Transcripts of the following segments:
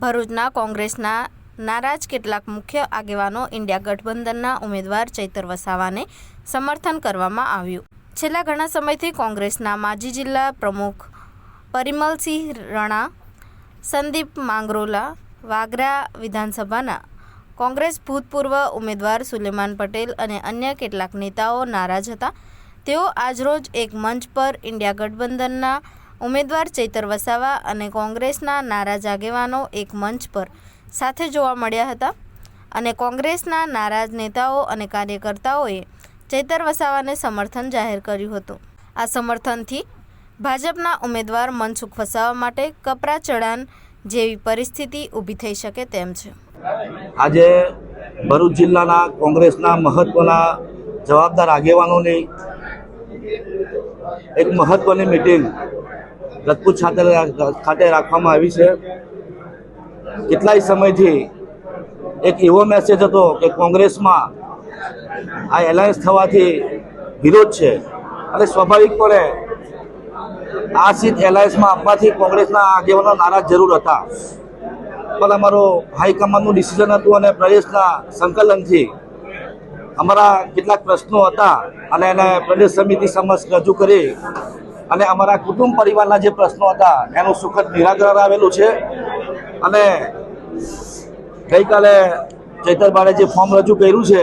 ભરૂચના કોંગ્રેસના નારાજ કેટલાક મુખ્ય આગેવાનો ઇન્ડિયા ગઠબંધનના ઉમેદવાર ચૈતર વસાવાને સમર્થન કરવામાં આવ્યું. છેલ્લા ઘણા સમયથી કોંગ્રેસના માજી જિલ્લા પ્રમુખ પરિમલસિંહ રણા, સંદીપ માંગરોલા, વાગરા વિધાનસભાના કોંગ્રેસ ભૂતપૂર્વ ઉમેદવાર સુલેમાન પટેલ અને અન્ય કેટલાક નેતાઓ નારાજ હતા. તેઓ આજરોજ એક મંચ પર ઇન્ડિયા ગઠબંધનના ઉમેદવાર ચૈતર વસાવા અને કોંગ્રેસના નારાજ આગેવાનો એક મંચ પર સાથે જોવા મળ્યા હતા. અને કોંગ્રેસના નારાજ નેતાઓ અને કાર્યકર્તાઓએ ચૈતર વસાવાને સમર્થન જાહેર કર્યું હતું. આ સમર્થનથી ભાજપના ઉમેદવાર મનસુખ વસાવા માટે કપરા ચઢાણ જેવી પરિસ્થિતિ ઊભી થઈ શકે તેમ છે. આજે ભરૂચ જિલ્લાના કોંગ્રેસના મહત્વના જવાબદાર આગેવાનોની એક મહત્વની મિટિંગ રજપૂત ખાતે ખાતે રાખવામાં આવી છે. કેટલાય સમયથી એક એવો મેસેજ હતો કે કોંગ્રેસમાં આ એલાયન્સ થવાથી વિરોધ છે. અને સ્વાભાવિકપણે આ સીટ એલાયન્સમાં આપવાથી કોંગ્રેસના આગેવાનો નારાજ જરૂર હતા. પણ અમારો હાઈકમાન્ડનું ડિસિઝન હતું અને પ્રદેશના સંકલનથી અમારા કેટલાક પ્રશ્નો હતા અને એને પ્રદેશ સમિતિ સમક્ષ રજૂ કરી અને અમારા કુટુંબ પરિવારના જે પ્રશ્નો હતા, એનું સુખદ નિરાકરણ આવેલું છે. અને ગઈકાલે ચૈતરબારે જે ફોર્મ રજૂ કર્યું છે,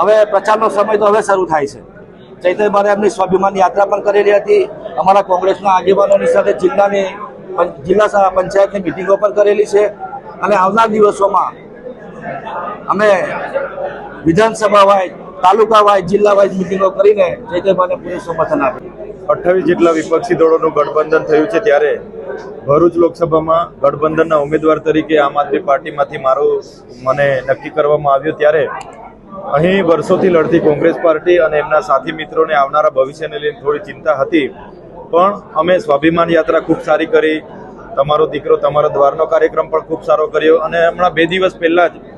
હવે પ્રચારનો સમય તો હવે શરૂ થાય છે. ચૈતરબારે એમની સ્વાભિમાન યાત્રા પણ કરેલી હતી. અમારા કોંગ્રેસના આગેવાનોની સાથે જિલ્લાની જિલ્લા પંચાયતની મિટિંગો પણ કરેલી છે. અને આવનાર દિવસોમાં અમે વિધાનસભા વાઇઝ, તાલુકા વાઇઝ, જિલ્લા વાઇઝ મિટિંગો કરીને ચૈતરબાને પૂરું સમર્થન આપ્યું. અઠ્ઠાવીસ જેટલા વિપક્ષી દળોનું ગઠબંધન થયું છે ત્યારે ભરૂચ લોકસભામાં ગઠબંધનના ઉમેદવાર તરીકે આમ આદમી પાર્ટીમાંથી મારું મને નક્કી કરવામાં આવ્યું ત્યારે અહીં વર્ષોથી લડતી કોંગ્રેસ પાર્ટી અને એમના સાથી મિત્રોને આવનારા ભવિષ્યને લઈને થોડી ચિંતા હતી. પણ અમે સ્વાભિમાન યાત્રા ખૂબ સારી કરી. તમારો દીકરો તમારા દ્વારનો કાર્યક્રમ પણ ખૂબ સારો કર્યો અને હમણાં બે દિવસ પહેલાં જ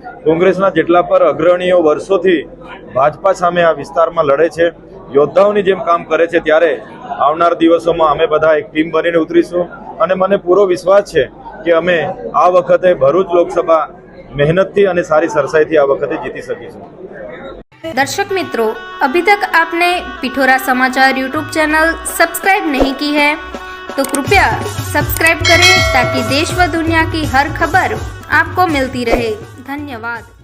કોંગ્રેસના જેટલા પર અગ્રણીઓ વર્ષોથી ભાજપા સામે આ વિસ્તારમાં લડે છે યોદ્ધાઓની જેમ કામ કરે છે ત્યારે આવનાર દિવસોમાં અમે બધા એક ટીમ બનીને ઉતરીશું અને મને પૂરો વિશ્વાસ છે કે અમે આ વખતે ભરૂચ લોકસભા મહેનતથી અને સારી સરસાઈથી આ વખતે જીતી શકીશું दर्शक मित्रों अभी तक आपने पिठोरा समाचार यूट्यूब चैनल सब्सक्राइब नहीं की है तो कृपया सब्सक्राइब करें ताकि देश व दुनिया की हर खबर आपको मिलती रहे धन्यवाद.